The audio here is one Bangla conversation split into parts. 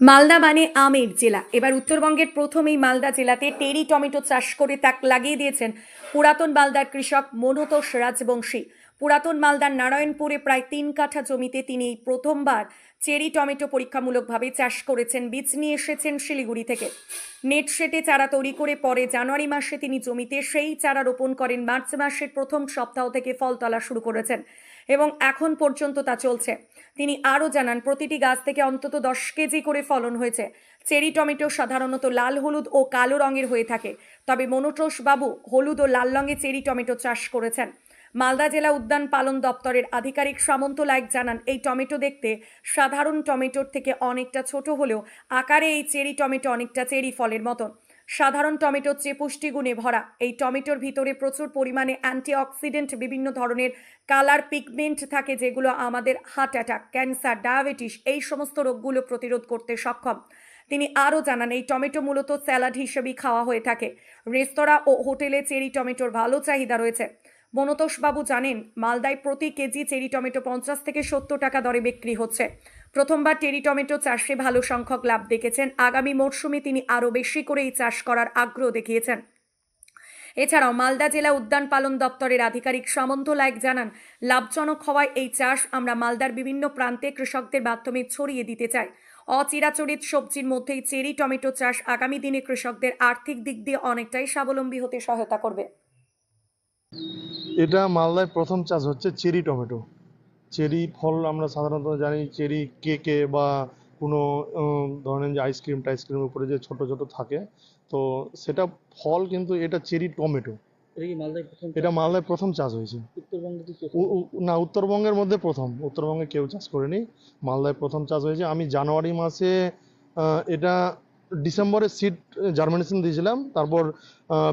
মালদা মানে আমের জেলা। এবার উত্তরবঙ্গের প্রথম এই মালদা জেলাতে টেরি টমেটো চাষ করে তাক লাগিয়ে দিয়েছেন পুরাতন মালদার কৃষক মনোতোষ রাজবংশী। পুরাতন মালদার নারায়ণপুরে প্রায় তিন কাঠা জমিতে তিনি এই প্রথমবার চেরি টমেটো পরীক্ষামূলকভাবে চাষ করেছেন। বীজ নিয়ে এসেছেন শিলিগুড়ি থেকে। নেট সেটে চারা তৈরি করে পরে জানুয়ারি মাসে তিনি জমিতে সেই চারা রোপণ করেন। মার্চ মাসের প্রথম সপ্তাহ থেকে ফল তোলা শুরু করেছেন এবং এখন পর্যন্ত তা চলছে। তিনি আরও জানান, প্রতিটি গাছ থেকে অন্তত দশ কেজি করে ফলন হয়েছে। চেরি টমেটো সাধারণত লাল হলুদ ও কালো রঙের হয়ে থাকে। তবে মনোটোষ বাবু হলুদ ও লাল রঙে চেরি টমেটো চাষ করেছেন। মালদা জেলা উদ্যান পালন দপ্তরের আধিকারিক সামন্ত লাইক জানান, এই টমেটো দেখতে সাধারণ টমেটোর থেকে অনেকটা ছোট হলেও আকারে এই চেরি টমেটো অনেকটা চেরি ফলের মতন। সাধারণ টমেটোর চেয়ে পুষ্টিগুণে ভরা। এই টমেটোর ভিতরে প্রচুর পরিমাণে অ্যান্টিঅক্সিডেন্ট, বিভিন্ন ধরনের কালার পিগমেন্ট থাকে যেগুলো আমাদের হার্ট অ্যাটাক, ক্যান্সার, ডায়াবেটিস এই সমস্ত রোগগুলো প্রতিরোধ করতে সক্ষম। তিনি আরও জানান, এই টমেটো মূলত স্যালাড হিসেবেই খাওয়া হয়ে থাকে। রেস্তোরাঁ ও হোটেলে চেরি টমেটোর ভালো চাহিদা রয়েছে। বনতোষবাবু জানেন, মালদায় প্রতি কেজি চেরি টমেটো পঞ্চাশ থেকে সত্তর টাকা দরে বিক্রি হচ্ছে। প্রথমবার টেরি টমেটো চাষে ভালো সংখ্যক লাভ দেখেছেন। আগামী মরশুমে তিনি আরও বেশি করে এই চাষ করার আগ্রহ দেখিয়েছেন। এছাড়াও মালদা জেলা উদ্যান পালন দপ্তরের আধিকারিক সামন্ত লায়ক জানান, লাভজনক হওয়ায় এই চাষ আমরা মালদার বিভিন্ন প্রান্তে কৃষকদের মাধ্যমে ছড়িয়ে দিতে চাই। অচিরাচরিত সবজির মধ্যেই চেরি টমেটো চাষ আগামী দিনে কৃষকদের আর্থিক দিক দিয়ে অনেকটাই স্বাবলম্বী হতে সহায়তা করবে। এটা মালদায় প্রথম চাষ হচ্ছে চেরি টমেটো। চেরি ফল আমরা সাধারণত জানি চেরি কেকে বা কোনো উম, ধরেন যে আইসক্রিম টাইসক্রিমের উপরে যে ছোট ছোট থাকে তো সেটা ফল কিন্তু এটা চেরি টমেটো। এটা মালদায় প্রথম এটা মালদায় প্রথম চাষ হয়েছে। না উত্তরবঙ্গের মধ্যে প্রথম। উত্তরবঙ্গে কেউ চাষ করেনি। মালদায় প্রথম চাষ হয়েছে। আমি জানুয়ারি মাসে এটা ডিসেম্বরে সিড জার্মিনেশন দিয়েছিলাম তারপর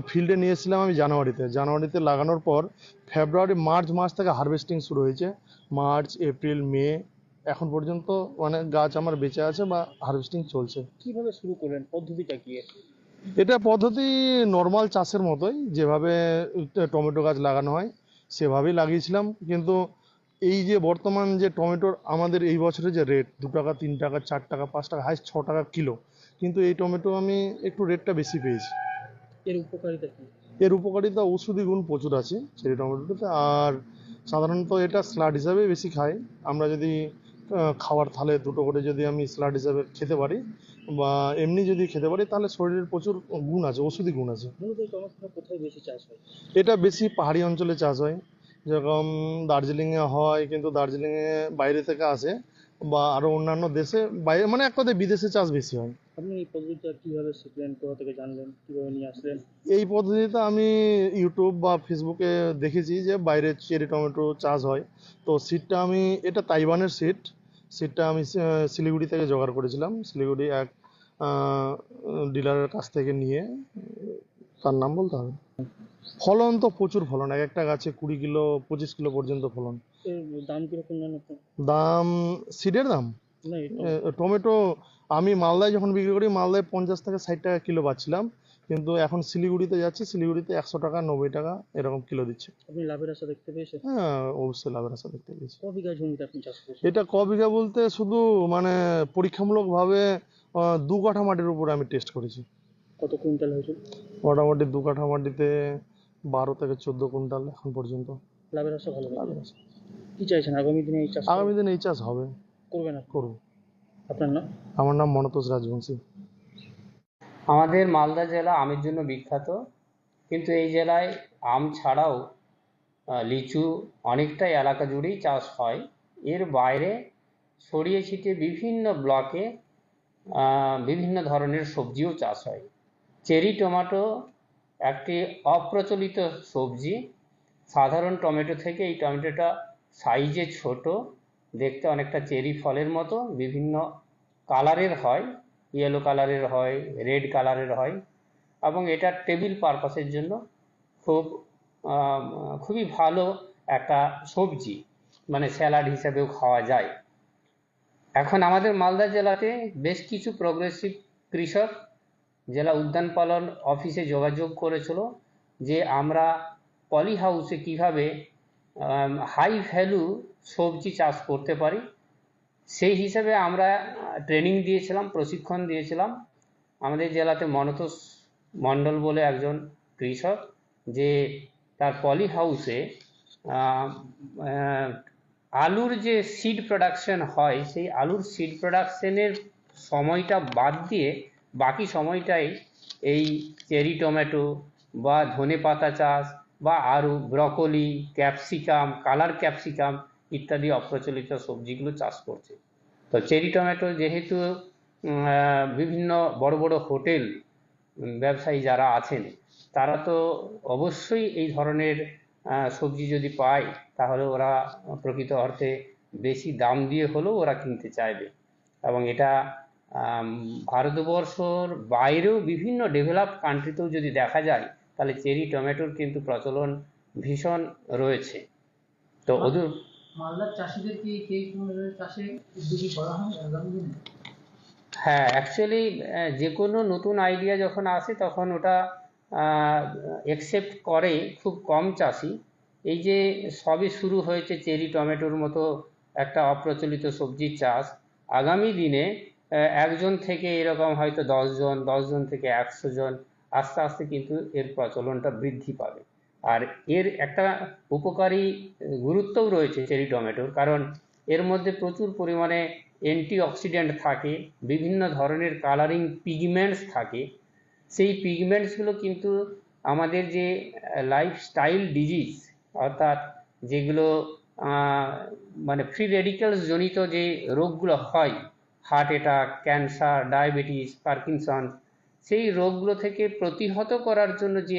ফিল্ডে নিয়ে এসেছিলাম আমি জানুয়ারিতে। জানুয়ারিতে লাগানোর পর ফেব্রুয়ারি মার্চ মাস থেকে হারভেস্টিং শুরু হয়েছে। মার্চ এপ্রিল মে এখন পর্যন্ত মানে গাছ আমার বেঁচে আছে বা হারভেস্টিং চলছে। কীভাবে শুরু করলেন? পদ্ধতিটা কি? এটা পদ্ধতি নর্মাল চাষের মতোই যেভাবে টমেটো গাছ লাগানো হয় সেভাবেই লাগিয়েছিলাম। কিন্তু এই যে বর্তমান যে টমেটোর আমাদের এই বছরে যে রেট দু টাকা তিন টাকা চার টাকা পাঁচ টাকা হাইস্ট ছ টাকা কিলো কিন্তু এই টমেটো আমি একটু রেটটা বেশি পেয়েছি। এর উপকারিতা কি? এর উপকারিতা ওষুধি গুণ প্রচুর আছে চেরি টমেটোতে আর সাধারণত এটা স্লাড হিসাবে বেশি খাই। আমরা যদি খাওয়ার থালে দুটো করে যদি আমি স্লাড হিসাবে খেতে পারি বা এমনি যদি খেতে পারি তাহলে শরীরের প্রচুর গুণ আছে ওষুধি গুণ আছে। কোথায় বেশি চাষ হয়? এটা বেশি পাহাড়ি অঞ্চলে চাষ হয়। যেরকম দার্জিলিংয়ে হয় কিন্তু দার্জিলিংয়ে বাইরে থেকে আসে। বা আরও অন্যান্য দেশে বাইরে মানে এক কথায় বিদেশে চাষ বেশি হয়। আপনি এই পদ্ধতিটা কীভাবে শিখলেন কোথা থেকে জানলেন? কীভাবে নিয়ে আসলেন? এই পদ্ধতিতে আমি ইউটিউব বা ফেসবুকে দেখেছি যে বাইরে চেরি টমেটো চাষ হয়। তো সিটটা আমি এটা তাইওয়ানের সিট সিটটা আমি শিলিগুড়ি থেকে জোগাড় করেছিলাম। শিলিগুড়ি এক ডিলারের কাছ থেকে নিয়ে তার নাম বলতে হবে। ফলন তো প্রচুর ফলন। এক একটা গাছে কুড়ি কিলো পঁচিশ কিলো পর্যন্ত ফলন। দাম কীরকম জানেন দাম সিডের দাম? টমেটো আমি মালদায় যখন বিক্রি করি মালদায় পঞ্চাশ থেকে ষাট টাকা কিলো পাচ্ছিলাম। কিন্তু এখন শিলিগুড়িতে যাচ্ছি শিলিগুড়িতে একশো টাকা নব্বই টাকা এরকম কিলো দিচ্ছে। আপনি লাভের আশা দেখতে পেয়েছেন? হ্যাঁ অবশ্যই লাভের আশা দেখতে পেয়েছি। ক বিঘা জমিতে আপনি চাষ করছেন? এটা ক বিঘা বলতে শুধু মানে পরীক্ষামূলকভাবে দু কাঠা মাটির উপরে আমি টেস্ট করেছি। কত কুইন্টাল হয়েছিল? মোটামুটি দু কাঠা মাটিতে বারো থেকে চোদ্দ কুইন্টাল এখন পর্যন্ত। লাভের আশা ভালো লাভের আশা। কি চাইছেন? আগামী দিনে এই চাষ আগামী দিনে এই চাষ হবে। করবেন আপনি? করব। আপনার নাম? আমার নাম মনতোষ রাজবংশী। আমাদের মালদা জেলা আমের জন্য বিখ্যাত। কিন্তু এই জেলায় আম ছাড়াও আহ, লিচু অনেকটাই এলাকা জুড়েই চাষ হয়। এর বাইরে ছড়িয়ে ছিটিয়ে বিভিন্ন ব্লকে আহ, বিভিন্ন ধরনের সবজিও চাষ হয়। চেরি টমেটো একটি অপ্রচলিত সবজি। সাধারণ টমেটো থেকে এই টমেটোটা সাইজে ছোট, দেখতে অনেকটা চেরি ফলের মতো, বিভিন্ন কালারের হয় ইয়েলো কালারের হয় রেড কালারের হয়, এবং এটা টেবিল পারপাসের জন্য খুব খুবই ভালো একটা সবজি মানে স্যালাড হিসাবেও খাওয়া যায়। এখন আমাদের মালদা জেলাতে বেশ কিছু প্রগ্রেসিভ কৃষক জেলা উদ্যান পালন অফিসে যোগাযোগ করেছিল যে আমরা পলি হাউসে কীভাবে হাই ভ্যালু সবজি চাষ করতে পারি, সেই হিসেবে আমরা ট্রেনিং দিয়েছিলাম, প্রশিক্ষণ দিয়েছিলাম। আমাদের জেলাতে মনতোষ মণ্ডল বলে একজন কৃষক, যে তার পলি হাউসে আলুর যে সিড প্রোডাকশন হয়, সেই আলুর সিড প্রোডাকশনের সময়টা বাদ দিয়ে বাকি সময়টাই এই চেরি, টমেটো বা ধনে পাতা চাষ বা আরও ব্রকলি, ক্যাপসিকাম, কালার ক্যাপসিকাম ইত্যাদি অপ্রচলিত সবজিগুলো চাষ করছে। তো চেরি টমেটো যেহেতু বিভিন্ন বড় বড় হোটেল ব্যবসায়ী যারা আছেন, তারা তো অবশ্যই এই ধরনের সবজি যদি পায়, তাহলে ওরা প্রকৃত অর্থে বেশি দাম দিয়ে হলেও ওরা কিনতে চাইবে। এবং এটা ভারতবর্ষর বাইরেও বিভিন্ন ডেভেলপ কান্ট্রিতেও যদি দেখা যায় তাহলে চেরি টমেটোর কিন্তু প্রচলন ভীষণ রয়েছে। তো ওদের মালদার চাষিদের কি কেক চাষে উদ্যোগী করা হয়? আগামী দিনে হ্যাঁ অ্যাকচুয়ালি যে কোনো নতুন আইডিয়া যখন আসে তখন ওটা একসেপ্ট করে খুব কম চাষি। এই যে সবে শুরু হয়েছে চেরি টমেটোর মতো একটা অপ্রচলিত সবজির চাষ আগামী দিনে একজন থেকে এরকম হয়তো দশজন দশজন থেকে একশো জন আস্তে আস্তে কিন্তু এর প্রচলনটা বৃদ্ধি পাবে। আর এর একটা উপকারী গুরুত্বও রয়েছে চেরি টমেটোর, কারণ এর মধ্যে প্রচুর পরিমাণে অ্যান্টিঅক্সিডেন্ট থাকে, বিভিন্ন ধরনের কালারিং পিগমেন্টস থাকে। সেই পিগমেন্টসগুলো কিন্তু আমাদের যে লাইফস্টাইল ডিজিজ, অর্থাৎ যেগুলো মানে ফ্রি রেডিক্যালস জনিত যে রোগগুলো হয়, heart attack, cancer, diabetes, Parkinson সেই রোগগুলো থেকে প্রতিহত করার জন্য যে